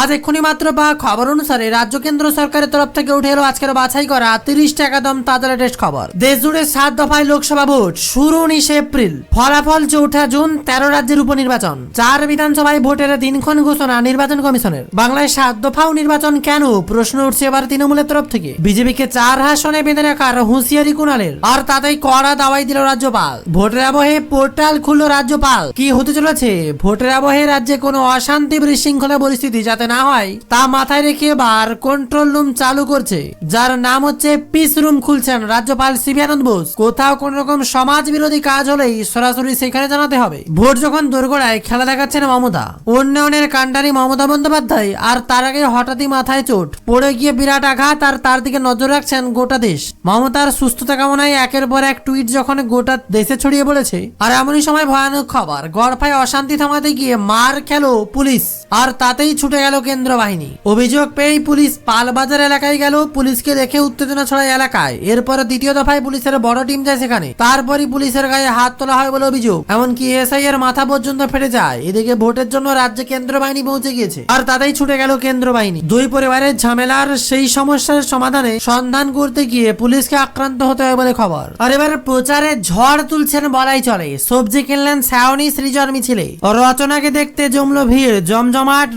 আজ এক্ষুনি মাত্র বা খবর অনুসারে রাজ্য কেন্দ্র সরকারের তরফ থেকে উঠে এলো আজকের বাছাই করা তিরিশ টাকা দাম তাজা লেটেস্ট খবর। দেশ জুড়ে সাত দফায় লোকসভা ভোট, শুরু উনিশে এপ্রিল। ফলাফল চৌঠা জুন, তেরো রাজ্যের উপনির্বাচন। চার বিধানসভায় ভোটের দিনক্ষণ ঘোষণা নির্বাচন কমিশনের। বাংলায় সাত দফাও নির্বাচন কেন? প্রশ্ন উঠছে এবার তৃণমূলের তরফ থেকে। বিজেপিকে চার আসনে বেঁধে রাখার হুঁশিয়ারি কুণালের। আর তাতেই কড়া দাওয়াই দিল রাজ্যপাল। ভোটের আবহে পোর্টাল খুলল রাজ্যপাল। কি হতে চলেছে? ভোটের আবহে রাজ্যে কোনো অশান্তি বিশৃঙ্খলা পরিস্থিতি যাতে না হয়, তা মাথায় রেখে এবার কন্ট্রোল রুম চালু করছে, যার নাম হচ্ছে পিস রুম খুলছেন রাজ্যপাল সিবি বোস। কোথাও কোন রকম সমাজ বিরোধী কাজ হলেই সরাসরি সেখানে জানাতে হবে। ভোট যখন দোরগোড়ায় খেলা দেখাচ্ছেন মমতা, উন্নয়নের কাণ্ডারি মমতা বন্দ্যোপাধ্যায় আর তার আগে হঠাৎই মাথায় চোট, পড়ে গিয়ে বিরাট আঘাত আর তার দিকে নজর রাখছেন গোটা দেশ। মমতার সুস্থতা কামনায় একের পর এক টুইট যখন গোটা দেশে ছড়িয়ে পড়েছে, আর এমনই সময় ভয়ানক খবর, গড়ফায় অশান্তি থামাতে গিয়ে মার খেলো পুলিশ, আর তাতেই ছুটে গেল কেন্দ্র বাহিনী। অভিযোগ পেয়েই পুলিশ পালবাজার এলাকায় গেল। পুলিশকে দেখে উত্তেজনা ছড়ায় এলাকায়। এরপর দ্বিতীয় দফায় পুলিশের বড় টিম যায় সেখানে। তারপরই পুলিশের গায়ে হাত তোলা হয় বলে অভিযোগ। এমনকি এসআই এর মাথা পর্যন্ত ফেটে যায়। এদিকে ভোটের জন্য রাজ্যে কেন্দ্র বাহিনী পৌঁছে গিয়েছে। আর তাতেই ছুটে গেল কেন্দ্র বাহিনী। দুই পরিবারের ঝামেলার সেই সমস্যার সমাধানে সন্ধান করতে গিয়ে পুলিশকে আক্রান্ত হতে হয় বলে খবর। আর এবার প্রচারে ঝড় তুলছেন বলাই চলে। সবজি কিনলেন শ্যাওনি সৃজন মিছিলে। রচনাকে দেখতে জমলো ভিড়। জমজমাট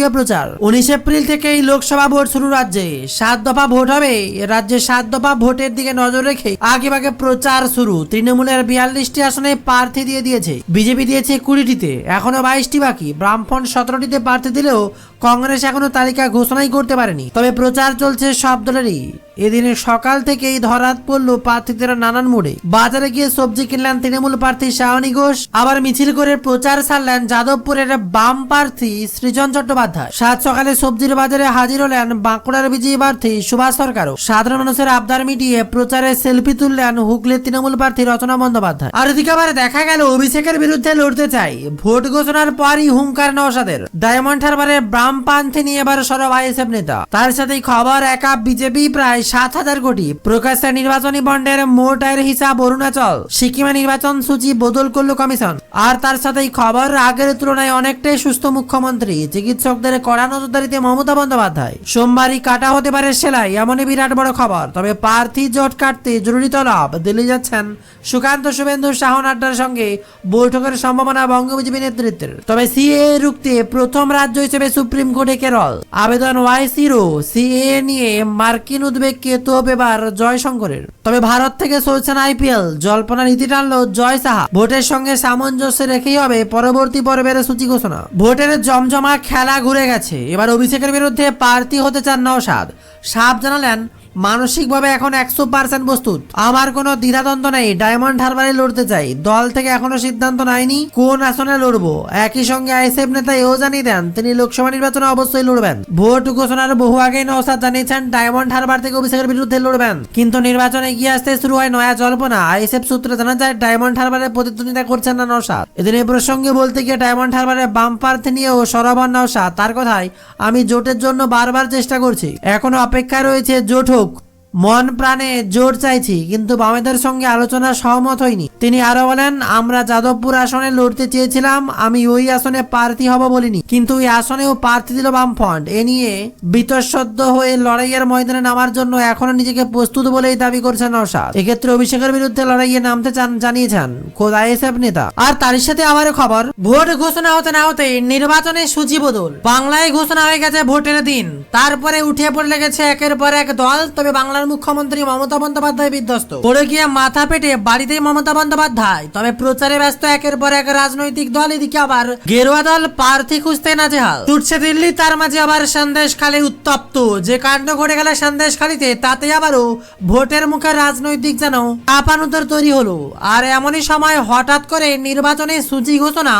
রবিবাসরীয় প্রচার। উনিশ এপ্রিল থেকেই লোকসভা ভোট শুরু রাজ্যে। সাত দফা ভোট হবে। রাজ্যে সাত দফা ভোটের দিকে নজর রেখে আগে ভাগে প্রচার শুরু। তৃণমূলের বিয়াল্লিশটি আসনে প্রার্থী দিয়ে দিয়েছে। বিজেপি দিয়েছে কুড়িটিতে। এখনও বাইশটি বাকি। ব্রাহ্মণ সতেরোটিতে প্রার্থী দিলেও কংগ্রেস এখনও তালিকা ঘোষণাই করতে পারেনি। তবে প্রচার চলছে সব দলেরই। এদিনে সকাল থেকেই ধরাত পড়ল প্রার্থীদের নানান মোড়ে। বাজারে গিয়ে সবজি কিনলেন তৃণমূল প্রার্থী শাওনি ঘোষ, আবার মিছিল করে প্রচার সারলেন যাদবপুরের বাম প্রার্থী সৃজন চট্টোপাধ্যায়। সাত সকালে সবজির বাজারে হাজির হলেন বাঁকুড়ার বিজয়ী প্রার্থী সুভাষ সরকারও। সাধারণ মানুষের আবদার মিটিয়ে প্রচারে সেলফি তুললেন হুগলির তৃণমূল প্রার্থী রচনা বন্দ্যোপাধ্যায়। আর এদিকে আবার দেখা গেল অভিষেকের বিরুদ্ধে লড়তে চাই। ভোট ঘোষণার পরই হুঙ্কার নওশাদের। ডায়মন্ড হারবারে বামপন্থী নিয়ে এবার সরব আইএসএফ নেতা। তার সাথেই খবর, একা বিজেপি প্রায় সাত হাজার কোটি। প্রকাশ্যে নির্বাচনী বন্ডের মোট আয়ের হিসাব অরুণাচল। সিকিমে নির্বাচন সূচি বদল করল কমিশন। আর তার সাথেই খবর, আগের তুলনায় অনেকটাই সুস্থ মুখ্যমন্ত্রী। চিকিৎসকদের কড়া নজরদারিতে মমতা বন্দ্যোপাধ্যায়। সোমবারই কাটা হতে পারে সেলাই, এমনই বিরাট বড় খবর। তবে প্রার্থী জোট কাটতে জরুরি তলব। দিল্লি যাচ্ছেন সুকান্ত শুভেন্দু শাহ নাড্ডার সঙ্গে বৈঠকের সম্ভাবনা বঙ্গ বিজেপি নেতৃত্বের। তবে সিএ রুখতে প্রথম রাজ্য হিসেবে সুপ্রিম কোর্টে কেরল। আবেদন ওয়াই সিরো সিএ নিয়ে মার্কিন উদ্বেগকে তোপ এবার জয়শঙ্করের তবে ভারত থেকে চলছেন আইপিএল। জল্পনার নীতি টানলো জয় সাহা। ভোটের সঙ্গে সামঞ্জস্য রেখেই হবে পরবর্তী পর্বের সূচি ঘোষণা। ভোটের জমজমা খেলা ঘুরে গেছে। এবার অভিষেকের বিরুদ্ধে প্রার্থী হতে চান নওশাদ। সাপ জানালেন মানসিকভাবে এখন একশো পার্সেন্ট প্রস্তুত। আমার কোনো দ্বিধাদ্বন্দ্ব নেই, ডায়মন্ড হারবারে লড়তে চাই। দল থেকে এখনও সিদ্ধান্ত নেয়নি কোন আসনে লড়বো। একই সঙ্গে আইএসএফ নেতা এও জানিয়ে দেন, তিনি লোকসভা নির্বাচনে অবশ্যই লড়বেন। ভোট ঘোষণার বহু আগেই নওসাদ জানিয়েছেন, ডায়মন্ড হারবার থেকে অভিষেকের বিরুদ্ধে লড়বেন। কিন্তু নির্বাচনে এগিয়ে আসতে শুরু হয় নয়া জল্পনা। আইএসএফ সূত্রে জানা যায়, ডায়মন্ড হারবারে প্রতিদ্বন্দ্বিতা করছেন না নওশাদ এদিন এই প্রসঙ্গে বলতে গিয়ে ডায়মন্ড হারবারে বাম প্রার্থী নিয়েও সরবর নওশাদ তার কথায় আমি জোটের জন্য বারবার চেষ্টা করছি। এখনও অপেক্ষায় রয়েছে জোট হোক মন প্রাণে জোর চাইছি, কিন্তু বামেদের সঙ্গে আলোচনা সহমত হয়নি তিনি আরও বলেন, আমরা যাদবপুর আসনে লড়তে চেয়েছিলাম, আমি ওই আসনে প্রার্থী হব বলিনি। কিন্তু ওই আসনেও প্রার্থী দিল বামফ্রন্ট। এ নিয়ে বিতঃসদ্য হয়ে লড়াইয়ের ময়দানে নামার জন্য এখনও নিজেকে প্রস্তুত বলেই দাবি করছেন নওশাদ। এক্ষেত্রে অভিষেকের বিরুদ্ধে লড়াইয়ে নামতে চান, জানিয়েছেন খোদ আইএসএফ নেতা। আর তার সাথে আবারও খবর, ভোট ঘোষণা হতে না হতে নির্বাচনের সূচি বদল। বাংলায় ঘোষণা হয়ে গেছে ভোটের দিন। তারপরে উঠে পড়ে লেগেছে একের পর এক দল, তবে বাংলার মুখ্যমন্ত্রী মমতা বন্দ্যোপাধ্যায় বিধ্বস্ত। পড়ে গিয়ে মাথা পেটে বাড়িতেই মমতা বন্দ্যোপাধ্যায়। তবে প্রচারে ব্যস্ত একের পর এক রাজনৈতিক দল এদিকে আবার গেরুয়া দল প্রার্থী খুঁজতে না নাজেহাল। ছুটছে দিল্লি, তার মাঝে আবার সন্দেশ খালি উত্তপ্ত। যে কাণ্ড ঘটে গেল সন্দেশ খালিতে তাতে আবারও ভোটের মুখে রাজনৈতিক যেন আপানুতর তৈরি হলো। আর এমনই সময় হঠাৎ করে নির্বাচনের সূচি ঘোষণা,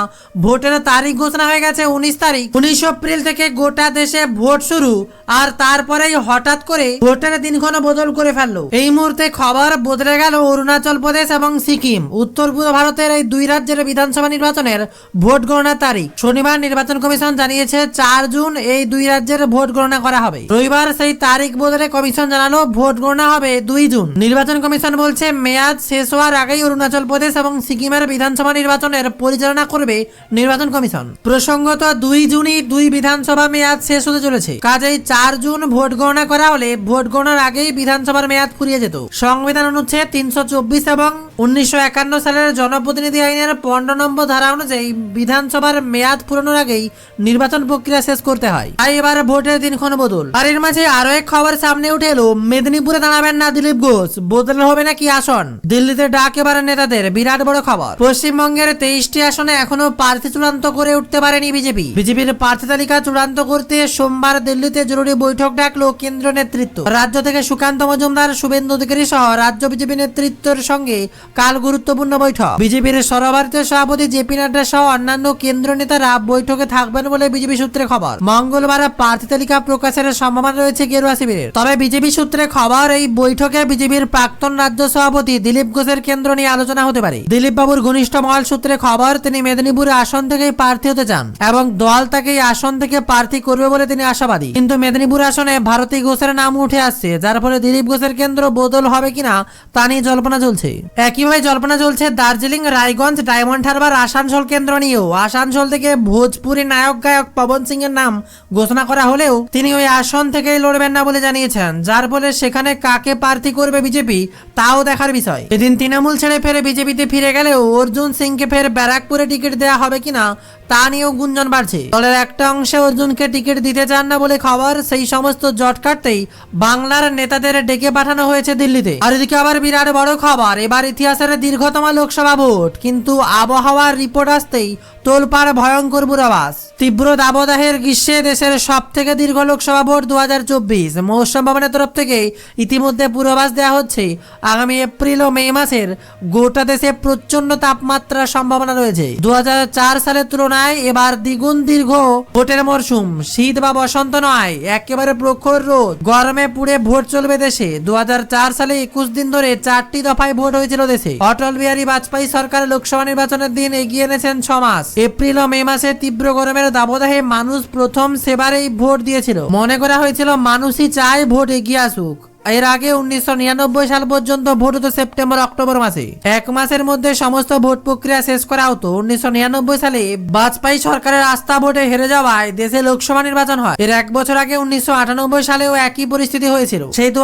ভোটের তারিখ ঘোষণা হয়ে গেছে উনিশ তারিখ। উনিশ এপ্রিল থেকে গোটা দেশে ভোট শুরু। আর তারপরেই হঠাৎ করে ভোটের দিনক্ষণ বদল করে ফেলল। এই মুহূর্তে খবর বদলে গেল অরুণাচল প্রদেশ এবং সিকিম। উত্তর পূর্ব ভারতের এই দুই রাজ্যের বিধানসভা নির্বাচনের ভোট গণনার তারিখ। শনিবার নির্বাচন কমিশন জানিয়েছে, চার জুন এই দুই রাজ্যের ভোট গণনা করা হবে। রবিবার সেই তারিখ বদলে কমিশন জানালো, ভোট গণনা হবে দুই জুন। নির্বাচন কমিশন বলছে, মেয়াদ শেষ হওয়ার আগেই অরুণাচল প্রদেশ এবং সিকিমের বিধানসভা নির্বাচনের পরিচালনা করবে নির্বাচন কমিশন। প্রসঙ্গত, দুই জুনই দুই বিধানসভা মেয়াদ শেষ হতে চলেছে। কাজেই চার জুন ভোট গণনা করা হলে ভোট গণনার আগেই বিধানসভার মেয়াদ ফুরিয়ে যেত। সংবিধান অনুচ্ছেদ তিনশো চব্বিশ এবং উনিশশো একান্ন সালের জনপ্রতিনিধি আইনের পনেরো নম্বর ধারা অনুযায়ী বিধানসভার মেয়াদ পূরণের আগেই নির্বাচন প্রক্রিয়া শেষ করতে হয়। তাই এবার ভোটের দিনক্ষণ বদল। আর এর মাঝে আরও এক খবর সামনে উঠে এলো, মেদিনীপুরে দাঁড়াবেন না দিলীপ ঘোষ। বদল হবে নাকি আসন? দিল্লিতে ডাক এবার নেতাদের, বিরাট বড় খবর। পশ্চিমবঙ্গের তেইশটি আসনে এখনও প্রার্থী চূড়ান্ত করে উঠতে পারেনি বিজেপি। বিজেপির প্রার্থী তালিকা চূড়ান্ত করতে সোমবার দিল্লিতে জরুরি বৈঠক ডাকলো কেন্দ্র নেতৃত্ব। রাজ্য থেকে সুকান্ত মজুমদার, শুভেন্দু অধিকারী সহ রাজ্য বিজেপি নেতৃত্বের সঙ্গে কাল গুরুত্বপূর্ণ বৈঠক। বিজেপির সর্বভারতীয় সভাপতি জেপি নাড্ডা সহ অন্যান্য কেন্দ্র নেতারা বৈঠকে থাকবেন বলে বিজেপি সূত্রে খবর। মঙ্গলবার প্রার্থী তালিকা প্রকাশের সম্ভাবনা রয়েছে গেরুয়া শিবিরের। তবে বিজেপি সূত্রে খবর, এই বৈঠকে বিজেপির প্রাক্তন রাজ্য সভাপতি দিলীপ ঘোষের কেন্দ্র নিয়ে আলোচনা হতে পারে। দিলীপ বাবুর ঘনিষ্ঠ মহল সূত্রে খবর, তিনি মেদিনীপুর আসন থেকেই প্রার্থী হতে চান এবং দল তাকে আসন থেকে প্রার্থী করবে বলে তিনি আশাবাদী। কিন্তু মেদিনীপুর আসনে ভারতী ঘোষের নাম উঠে আসছে, যার ফলে দিলীপ ঘোষের কেন্দ্র বদল হবে কিনা তা নিয়ে জল্পনা চলছে। একইভাবে জল্পনা চলছে দার্জিলিং, রায়গঞ্জ, ডায়মন্ড হারবার, আসানসোল কেন্দ্র নিয়েও। আসানসোল থেকে ভোজপুরি নায়ক গায়ক পবন সিং এর নাম ঘোষণা করা হলেও তিনি ওই আসন থেকেই লড়বেন না বলে জানিয়েছেন, যার ফলে সেখানে কাকে প্রার্থী করবে বিজেপি তাও দেখার বিষয়। এদিন তৃণমূল ছেড়ে ফেরে বিজেপিতে ফিরে গেলেও অর্জুন সিংকে ফের ব্যারাকপুরে টিকিট দেওয়া হবে কিনা তা নিয়েও গুঞ্জন বাড়ছে। দলের একটা অংশে অর্জুনকে টিকিট দিতে চান না বলে খবর, সেই সমস্ত জট কাটতেই বাংলার নেতাদের ডেকে পাঠানো হয়েছে দিল্লিতে। আর এদিকে আবার বিরাট বড় খবর, এবার ইতিহাসের দীর্ঘতম লোকসভা ভোট, কিন্তু আবহাওয়ার রিপোর্ট আসতেই তোলপাড় ভয়ঙ্কর পূর্বাভাস তীব্র দাবদাহের গ্রীষ্মে দেশের সব থেকে দীর্ঘ লোকসভা ভোট দু হাজার চব্বিশ। মৌসুম ভবনের তরফ থেকে ইতিমধ্যে পূর্বাভাস দেওয়া হচ্ছে, আগামী এপ্রিল ও মে মাসের গোটা দেশে প্রচণ্ড তাপমাত্রার সম্ভাবনা রয়েছে। দু হাজার চার সালের তুলনায় এবার দ্বিগুণ দীর্ঘ ভোটের মরশুম। শীত বা বসন্ত নয়, একেবারে প্রখর রোদ। গরমে পুড়ে ভোট চলবে দেশে। দু হাজার চার সালে একুশ দিন ধরে চারটি দফায় ভোট হয়েছিল দেশে। অটল বিহারী বাজপেয়ী সরকার লোকসভা নির্বাচনের দিন এগিয়ে এনেছেন ছ মাস। এপ্রিল ও মে মাসে তীব্র গরমের দাবদাহে মানুষ প্রথম সেবারেই ভোট দিয়েছিল। মনে করা হয়েছিল, মানুষই চায় ভোট এগিয়ে আসুক। এর আগে উনিশশো নিরানব্বই সাল পর্যন্ত ভোট হতো সেপ্টেম্বর, অক্টোবর মাসে। এক মাসের মধ্যে সমস্ত ভোট প্রক্রিয়া শেষ করা হতো। উনিশশো নিরানব্বই সালে বাজপেয়ী সরকারের আস্থা ভোটে হেরে যাওয়ায় দেশে লোকসভা নির্বাচন হয়। এর এক বছর আগে উনিশশো আটানব্বই সালেও একই পরিস্থিতি হয়েছিল। সেই দু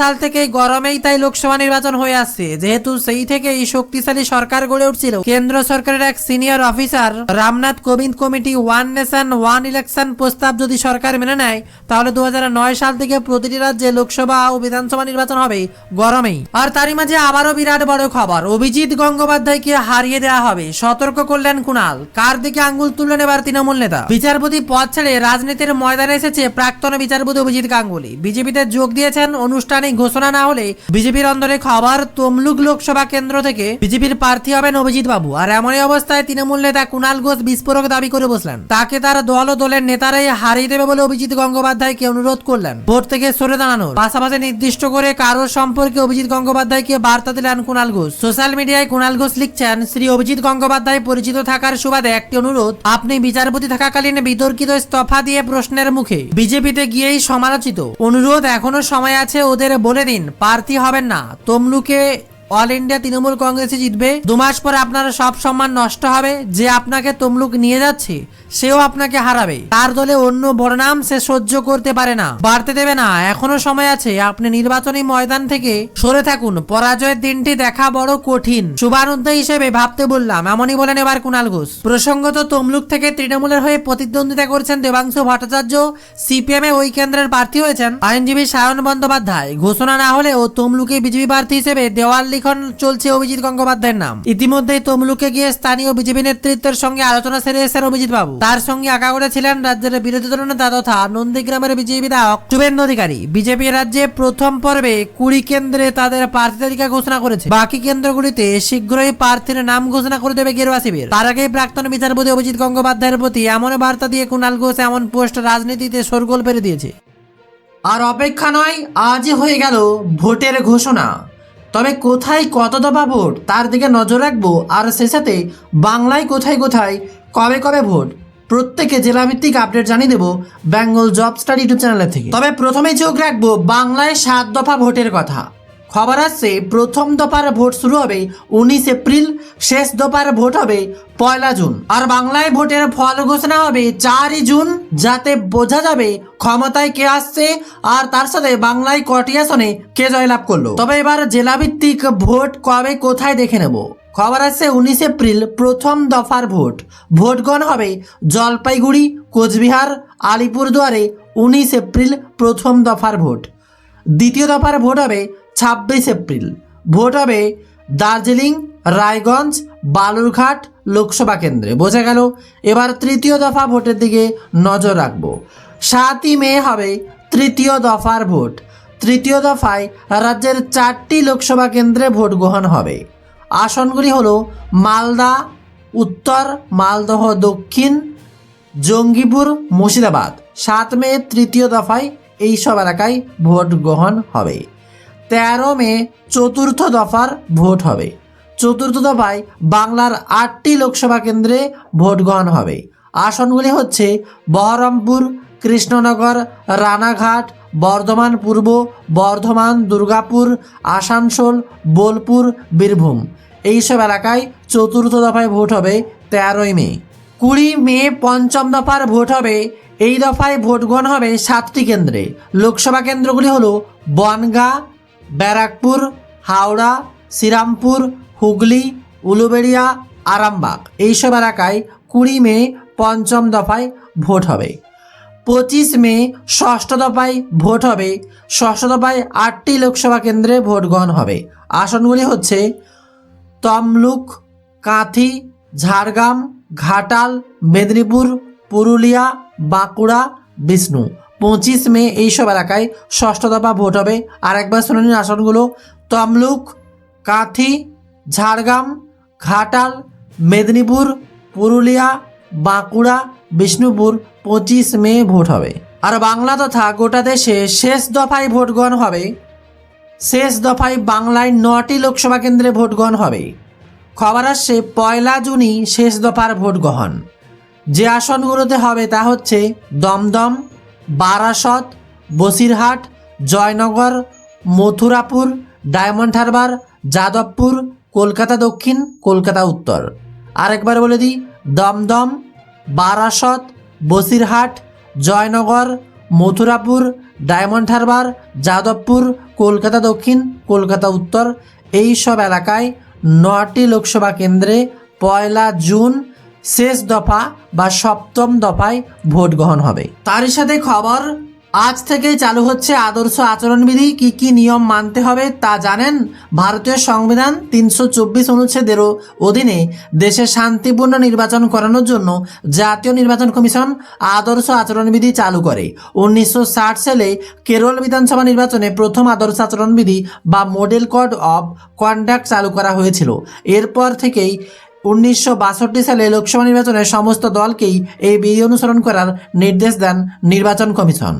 সাল থেকে গরমেই তাই লোকসভা নির্বাচন হয়ে আসছে। যেহেতু সেই থেকেই শক্তিশালী সরকার গড়ে উঠছিল। কেন্দ্র সরকারের এক senior officer Ramnath Kovind committee one nation, one election প্রস্তাব যদি সরকার মেনে নেয়, তাহলে দু হাজার নয় সাল থেকে প্রতিটি রাজ্যে লোকসভা ও বিধানসভা নির্বাচন হবে গরমেই। আর তারই মাঝে আবারও বিরাট বড় খবর, অভিজিৎ গঙ্গোপাধ্যায়কে হারিয়ে দেওয়া হবে। সতর্ক করলেন কুণাল, কার দিকে আঙ্গুল তুললেন এবার তৃণমূল নেতা? বিচারপতি পদ ছেড়ে রাজনীতির ময়দানে এসেছে প্রাক্তন বিচারপতি অভিজিৎ গাঙ্গুলি। বিজেপিতে যোগ দিয়েছেন আনুষ্ঠানিক ঘোষণা না হলে বিজেপির অন্দরে খবর, তমলুক লোকসভা কেন্দ্র থেকে বিজেপির প্রার্থী হবেন অভিজিৎ বাবু আর এমনই অবস্থায় তৃণমূল নেতা কুণাল ঘোষ বিস্ফোরক দাবি করে বসলেন। তাকে তার দল ও দলের নেতারাই হারিয়ে দেবে বলে অভিজিৎ গঙ্গোপাধ্যায়কে অনুরোধ করলেন। ভোট থেকে সরে দাঁড়ানোর পাশাপাশি নির্দিষ্ট করে কারও সম্পর্কে অভিজিৎ গঙ্গোপাধ্যায়কে বার্তা দিলেন কুণাল ঘোষ। সোশ্যাল মিডিয়ায় কুণাল ঘোষ লিখছেন, শ্রী অভিজিৎ গঙ্গোপাধ্যায় পরিচিত থাকার সুবাদে একটি অনুরোধ, আপনি বিচারপতি থাকাকালীন বিতর্কিত ইস্তফা দিয়ে প্রশ্নের মুখে বিজেপিতে গিয়েই সমালোচিত। অনুরোধ এখনও সময় আছে ওদের বলে দিন, প্রার্থী হবেন না। তমলুকে অল ইন্ডিয়া তৃণমূল কংগ্রেসে জিতবে। দু মাস পরে আপনার সব সম্মান নষ্ট হবে। যে আপনাকে তমলুক নিয়ে যাচ্ছে, সেও আপনাকে হারাবে। তার দলে অন্য বড়নাম সে সহ্য করতে পারে না। বাড়তে দেবে না। এখনও সময় আছে। আপনি নির্বাচনী ময়দান থেকে সরে থাকুন। পরাজয়ের দিনটি দেখা বড় কঠিন। শুভানুদ্ধ হিসেবে ভাবতে বললাম, এমনই বলেন এবার কুণাল ঘোষ। প্রসঙ্গত, তমলুক থেকে তৃণমূলের হয়ে প্রতিদ্বন্দ্বিতা করছেন দেবাংশু ভট্টাচার্য। সিপিএম এ ওই কেন্দ্রের প্রার্থী হয়েছেন। আইনজীবী সায়ন বন্দ্যোপাধ্যায়। ঘোষণা না হলেও তমলুকে বিজেপি প্রার্থী হিসেবে দেওয়াল লিখন চলছে অভিজিৎ গঙ্গোপাধ্যায়ের নাম। ইতিমধ্যেই তমলুকে গিয়ে স্থানীয় বিজেপি নেতৃত্বের সঙ্গে আলোচনা সেরে এসেছেন অভিজিৎ বাবু। তার সঙ্গে আগাগোড়ে ছিলেন রাজ্যের বিরোধী দলনেতা তথা নন্দীগ্রামের বিজেপি বিধায়ক শুভেন্দু অধিকারী। বিজেপি রাজ্যে প্রথম পর্বে কুড়ি কেন্দ্রে তাদের প্রার্থী তালিকা ঘোষণা করেছে। বাকি কেন্দ্রগুলিতে শীঘ্রই প্রার্থীর নাম ঘোষণা করে দেবে গেরুয়া শিবির। তার আগেই প্রাক্তন বিচারপতি অভিজিৎ গঙ্গোপাধ্যায়ের প্রতি এমন বার্তা দিয়ে কুণাল ঘোষ এমন পোস্ট রাজনীতিতে সরগোল পেরে দিয়েছে। আর অপেক্ষা নয় আজ হয়ে গেল ভোটের ঘোষণা। তবে কোথায় কত দফা ভোট, তার দিকে নজর রাখব আর সে সাথে বাংলায় কোথায় কোথায়, কবে কবে ভোট, প্রত্যেকে জেলাভিত্তিক আপডেট জানিয়ে দেবো বেঙ্গল জব স্টাডি ইউটিউব চ্যানেলের থেকে। তবে প্রথমেই চোখ রাখব বাংলায় সাত দফা ভোটের কথা। খবর আসছে, প্রথম দফার ভোট শুরু হবে উনিশ এপ্রিল, শেষ দফার ভোট হবে পয়লা জুন। আর বাংলায় ভোটের ফল ঘোষণা হবে চারই জুন, যাতে বোঝা যাবে ক্ষমতায় কে আসছে আর তার সাথে বাংলায় কটি আসনে কে জয়লাভ করল। তবে এবার জেলাভিত্তিক ভোট কবে কোথায় দেখে নেব? খবর আসছে উনিশ এপ্রিল, প্রথম দফার ভোট। ভোট গণ হবে জলপাইগুড়ি, কোচবিহার, আলিপুরদুয়ারে, উনিশ এপ্রিল, প্রথম দফার ভোট। দ্বিতীয় দফার ভোট হবে ছাব্বিশ এপ্রিল। ভোট হবে দার্জিলিং, রায়গঞ্জ, বালুরঘাট লোকসভা কেন্দ্রে। বোঝা গেল, এবার তৃতীয় দফা ভোটের দিকে নজর রাখব। সাতই মে হবে তৃতীয় দফার ভোট। তৃতীয় দফায় রাজ্যের চারটি লোকসভা কেন্দ্রে ভোট গ্রহণ হবে। আসনগুলি হলো মালদা, উত্তর, মালদহ, দক্ষিণ, জঙ্গিপুর, মুর্শিদাবাদ। সাত মে তৃতীয় দফায় এই সব এলাকায় ভোট গ্রহণ হবে। তেরো মে চতুর্থ দফার ভোট হবে। চতুর্থ দফায় বাংলার আটটি লোকসভা কেন্দ্রে ভোট গ্রহণ হবে। আসনগুলি হচ্ছে বহরমপুর, কৃষ্ণনগর, রানাঘাট, বর্ধমান পূর্ব, বর্ধমান, দুর্গাপুর, আসানসোল, বোলপুর, বীরভূম। এইসব এলাকায় চতুর্থ দফায় ভোট হবে তেরোই মে। কুড়ি মে পঞ্চম দফার ভোট হবে। এই দফায় ভোট গ্রহণ হবে সাতটি কেন্দ্রে। লোকসভা কেন্দ্রগুলি হলো বনগাঁ ব্যারাকপুর, হাওড়া, শ্রীরামপুর, হুগলি, উলুবেড়িয়া, আরামবাগ। এইসব এলাকায় কুড়ি মে পঞ্চম দফায় ভোট হবে। পঁচিশ মে ষষ্ঠ দফায় ভোট হবে। ষষ্ঠ দফায় আটটি লোকসভা কেন্দ্রে ভোট গ্রহণ হবে। আসনগুলি হচ্ছে তমলুক, কাঁথি, ঝাড়গ্রাম, ঘাটাল, মেদিনীপুর, পুরুলিয়া, বাঁকুড়া, বিষ্ণু। পঁচিশ মে এইসব এলাকায় ষষ্ঠ দফা ভোট হবে। আর একবার শুনে নিন আসনগুলো। তমলুক, কাঁথি, ঝাড়গ্রাম, ঘাটাল, মেদিনীপুর, পুরুলিয়া, বাঁকুড়া, বিষ্ণুপুর পঁচিশ মে ভোট হবে। আর বাংলা তথা গোটা দেশে শেষ দফায় ভোট গ্রহণ হবে। শেষ দফায় বাংলায় নটি লোকসভা কেন্দ্রে ভোট গ্রহণ হবে। খবর আসছে, পয়লা জুনই শেষ দফার ভোট গ্রহণ। যে আসনগুলোতে হবে তা হচ্ছে দমদম বারাসত, বসিরহাট, জয়নগর, মথুরাপুর, ডায়মন্ড হারবার, যাদবপুর, কলকাতা দক্ষিণ, কলকাতা উত্তর। আরেকবার বলে দিই, দমদম, বারাসত, বসিরহাট, জয়নগর, মথুরাপুর, ডায়মন্ড হারবার, যাদবপুর, কলকাতা দক্ষিণ, কলকাতা উত্তর। এই সব এলাকায় নটি লোকসভা কেন্দ্রে পয়লা জুন শেষ দফা বা সপ্তম দফায় ভোট গ্রহণ হবে। তারই সাথে খবর, আজ থেকেই চালু হচ্ছে আদর্শ আচরণবিধি, কি কি নিয়ম মানতে হবে তা জানেন ভারতীয় সংবিধান তিনশো চব্বিশ অনুচ্ছেদেরও অধীনে দেশে শান্তিপূর্ণ নির্বাচন করানোর জন্য জাতীয় নির্বাচন কমিশন আদর্শ আচরণবিধি চালু করে। উনিশশো ষাট সালে কেরল বিধানসভা নির্বাচনে প্রথম আদর্শ আচরণবিধি বা মডেল কোড অফ কন্ডাক্ট চালু করা হয়েছিল। এরপর থেকেই উনিশশো বাষট্টি সালে লোকসভা নির্বাচনে সমস্ত দলকেই এই বিধি অনুসরণ করার নির্দেশ দেন নির্বাচন কমিশন।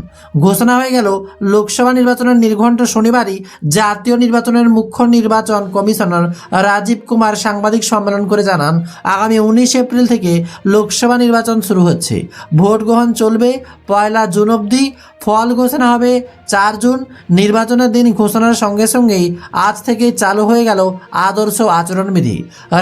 ঘোষণা হয়ে গেল, লোকসভা নির্বাচনের নির্ঘণ্ট শনিবারই জাতীয় নির্বাচনের মুখ্য নির্বাচন কমিশনার রাজীব কুমার সাংবাদিক সম্মেলন করে জানান, আগামী উনিশ এপ্রিল থেকে লোকসভা নির্বাচন শুরু হচ্ছে। ভোট গ্রহণ চলবে পয়লা জুন অবধি, ফল ঘোষণা হবে চার জুন। নির্বাচনের দিন ঘোষণার সঙ্গে সঙ্গেই আজ থেকে চালু হয়ে গেল আদর্শ আচরণবিধি।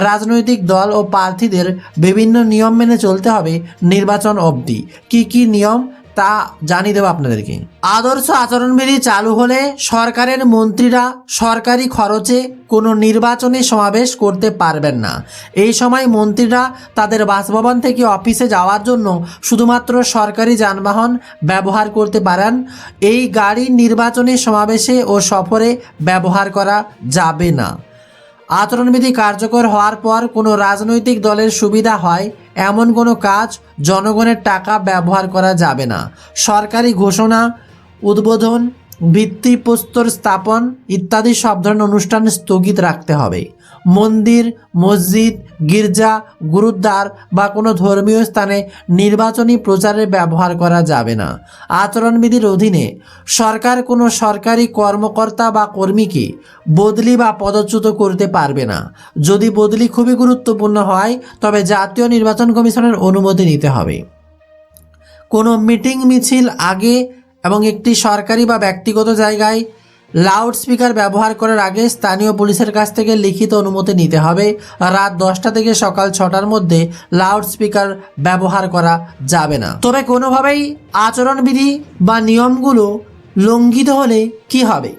রাজনৈতিক দল ও প্রার্থীদের বিভিন্ন নিয়ম মেনে চলতে হবে নির্বাচন অবধি। কি কি নিয়ম তা জানিয়ে দেবো আপনাদেরকে। আদর্শ আচরণবিধি চালু হলে সরকারের মন্ত্রীরা সরকারি খরচে কোনো নির্বাচনী সমাবেশ করতে পারবেন না। এই সময় মন্ত্রীরা তাদের বাসভবন থেকে অফিসে যাওয়ার জন্য শুধুমাত্র সরকারি যানবাহন ব্যবহার করতে পারেন। এই গাড়ি নির্বাচনী সমাবেশে ও সফরে ব্যবহার করা যাবে না। আচরণবিধি কার্যকর হওয়ার পর কোনো রাজনৈতিক দলের সুবিধা হয়, এমন কোনো কাজ জনগণের টাকা ব্যবহার করা যাবে না। সরকারি ঘোষণা, উদ্বোধন, ভিত্তিপ্রস্তর স্থাপন ইত্যাদি সব ধরনের অনুষ্ঠান স্থগিত রাখতে হবে। মন্দির, মসজিদ, গির্জা, গুরুদ্বার বা কোনো ধর্মীয় স্থানে নির্বাচনী প্রচারে ব্যবহার করা যাবে না। আচরণবিধির অধীনে সরকার কোনো সরকারি কর্মকর্তা বা কর্মীকে বদলি বা পদচ্যুত করতে পারবে না। যদি বদলি খুবই গুরুত্বপূর্ণ হয়, তবে জাতীয় নির্বাচন কমিশনের অনুমতি নিতে হবে। কোনো মিটিং, মিছিল আগে এবং একটি সরকারি বা ব্যক্তিগত জায়গায় লাউড স্পিকার ব্যবহার করার আগে স্থানীয় পুলিশের কাছ থেকে লিখিত অনুমতি নিতে হবে। রাত দশটা থেকে সকাল ছটার মধ্যে লাউড স্পিকার ব্যবহার করা যাবে না। তবে কোনোভাবেই আচরণবিধি বা নিয়মগুলো লঙ্ঘিত হলে কি হবে?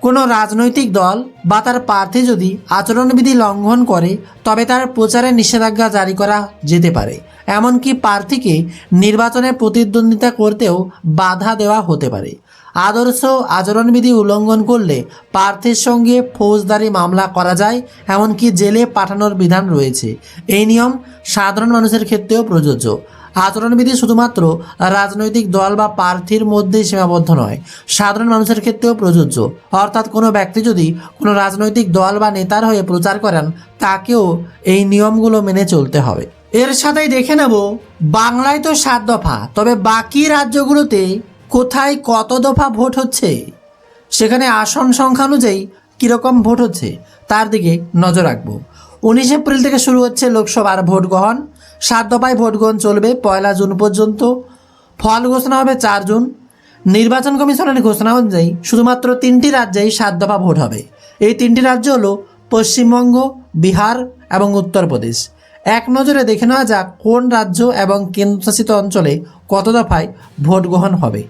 কোনো রাজনৈতিক দল বা তার প্রার্থী যদি আচরণবিধি লঙ্ঘন করে, তবে তার প্রচারে নিষেধাজ্ঞা জারি করা যেতে পারে। এমনকি প্রার্থীকে নির্বাচনে প্রতিদ্বন্দ্বিতা করতেও বাধা দেওয়া হতে পারে। আদর্শ আচরণবিধি উল্লঙ্ঘন করলে প্রার্থীর সঙ্গে ফৌজদারি মামলা করা যায়, এমনকি জেলে পাঠানোর বিধান রয়েছে। এই নিয়ম সাধারণ মানুষের ক্ষেত্রেও প্রযোজ্য। আচরণবিধি শুধুমাত্র রাজনৈতিক দল বা প্রার্থীর মধ্যেই সীমাবদ্ধ নয়, সাধারণ মানুষের ক্ষেত্রেও প্রযোজ্য। অর্থাৎ কোনো ব্যক্তি যদি কোনো রাজনৈতিক দল বা নেতার হয়ে প্রচার করেন, তাকেও এই নিয়মগুলো মেনে চলতে হবে। এর সাথেই দেখে নেব, বাংলায় তো সাত দফা, তবে বাকি রাজ্যগুলোতে কোথায় কত দফা ভোট হচ্ছে? সেখানে আসন সংখ্যা অনুযায়ী কীরকম ভোট হচ্ছে, তার দিকে নজর রাখব। উনিশ এপ্রিল থেকে শুরু হচ্ছে লোকসভার ভোট গ্রহণ। সাত দফায় ভোট গ্রহণ চলবে পয়লা জুন পর্যন্ত। ফল ঘোষণা হবে চার জুন। নির্বাচন কমিশনের ঘোষণা অনুযায়ী শুধুমাত্র তিনটি রাজ্যেই সাত দফা ভোট হবে। এই তিনটি রাজ্য হলো পশ্চিমবঙ্গ, বিহার এবং উত্তরপ্রদেশ। এক নজরে দেখে নেওয়া যাক কোন রাজ্য এবং কেন্দ্রশাসিত অঞ্চলে কত দফায় ভোট গ্রহণ হবে।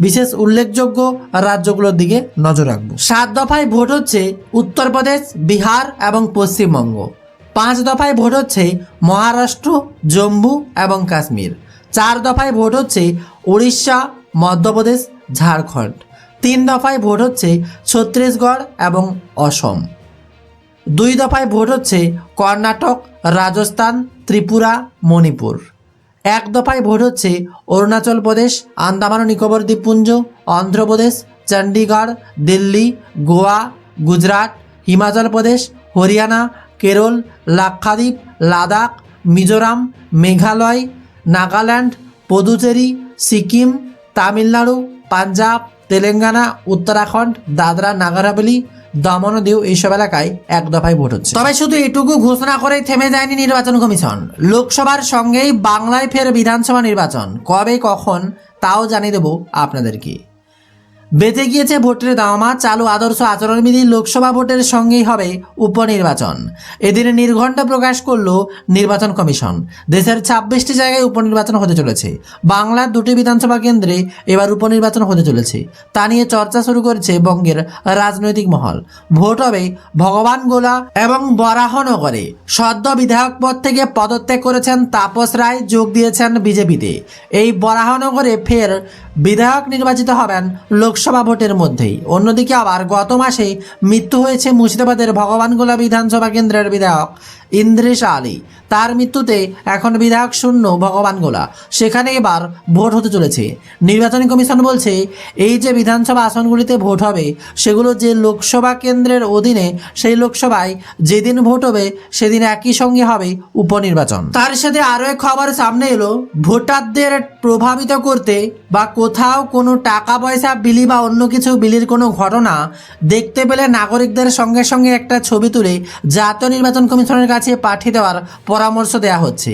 বিশেষ উল্লেখযোগ্য রাজ্যগুলোর দিকে নজর রাখব। সাত দফায় ভোট হচ্ছে উত্তরপ্রদেশ বিহার এবং পশ্চিমবঙ্গ। পাঁচ দফায় ভোট হচ্ছে মহারাষ্ট্র, জম্মু এবং কাশ্মীর। চার দফায় ভোট হচ্ছে উড়িষ্যা মধ্যপ্রদেশ, ঝাড়খণ্ড। তিন দফায় ভোট হচ্ছে ছত্তিশগড় এবং অসম। দুই দফায় ভোট হচ্ছে কর্ণাটক, রাজস্থান, ত্রিপুরা, মণিপুর। এক দফায় ভোট হচ্ছে অরুণাচল প্রদেশ, আন্দামান ও নিকোবর দ্বীপপুঞ্জ, অন্ধ্রপ্রদেশ চণ্ডীগড় দিল্লি, গোয়া, গুজরাট, হিমাচল প্রদেশ, হরিয়ানা, কেরল, লাক্ষাদ্বীপ, লাদাখ, মিজোরাম, মেঘালয়, নাগাল্যান্ড, পুদুচেরি, সিকিম, তামিলনাড়ু, পাঞ্জাব, তেলেঙ্গানা, উত্তরাখণ্ড, দাদরা নাগার দমন ও এইসব এলাকায় এক দফায় ভোট হচ্ছে। তবে শুধু এটুকু ঘোষণা করে থেমে যায়নি নির্বাচন কমিশন। লোকসভার সঙ্গেই বাংলায় ফের বিধানসভা নির্বাচন। কবে, কখন, তাও জানিয়ে দেবো আপনাদেরকে। বেঁচে গিয়েছে ভোটের দামা চালু আদর্শ আচরণবিধি লোকসভা ভোটের সঙ্গেই হবে উপনির্বাচন। এদিন নির্ঘণ্ট প্রকাশ করল নির্বাচন কমিশন। দেশের ছাব্বিশটি জায়গায় উপনির্বাচন হতে চলেছে। বাংলার দুটি বিধানসভা কেন্দ্রে এবার উপনির্বাচন হতে চলেছে। তা নিয়ে চর্চা শুরু করেছে বঙ্গের রাজনৈতিক মহল। ভোট হবে ভগবান গোলা এবং বরাহনগরে। সদ্য বিধায়ক পদ থেকে পদত্যাগ করেছেন তাপস রায়, যোগ দিয়েছেন বিজেপিতে। এই বরাহনগরে ফের বিধায়ক নির্বাচিত হবেন লোকসভা ভোটের মধ্যেই। অন্যদিকে আবার গত মাসে মৃত্যু হয়েছে মুর্শিদাবাদের ভগবানগোলা বিধানসভা কেন্দ্রের বিধায়ক ইন্দ্রেশ আলী। তার মৃত্যুতে এখন বিধায়ক শূন্য ভগবানগোলা। সেখানে এবার ভোট হতে চলেছে। নির্বাচনী কমিশন বলছে, এই যে বিধানসভা আসনগুলিতে ভোট হবে, সেগুলো যে লোকসভা কেন্দ্রের অধীনে, সেই লোকসভায় যেদিন ভোট হবে, সেদিন একই সঙ্গে হবে উপনির্বাচন। তার সাথে আরও এক খবর সামনে এলো, ভোটারদের প্রভাবিত করতে বা কোথাও কোনো টাকা পয়সা বিলি বা অন্য কিছু বিলির কোনো ঘটনা দেখতে পেলে নাগরিকদের সঙ্গে সঙ্গে একটা ছবি তুলে জাতীয় নির্বাচন কমিশনের কাছে পাঠিয়ে দেওয়ার পরামর্শ দেওয়া হচ্ছে।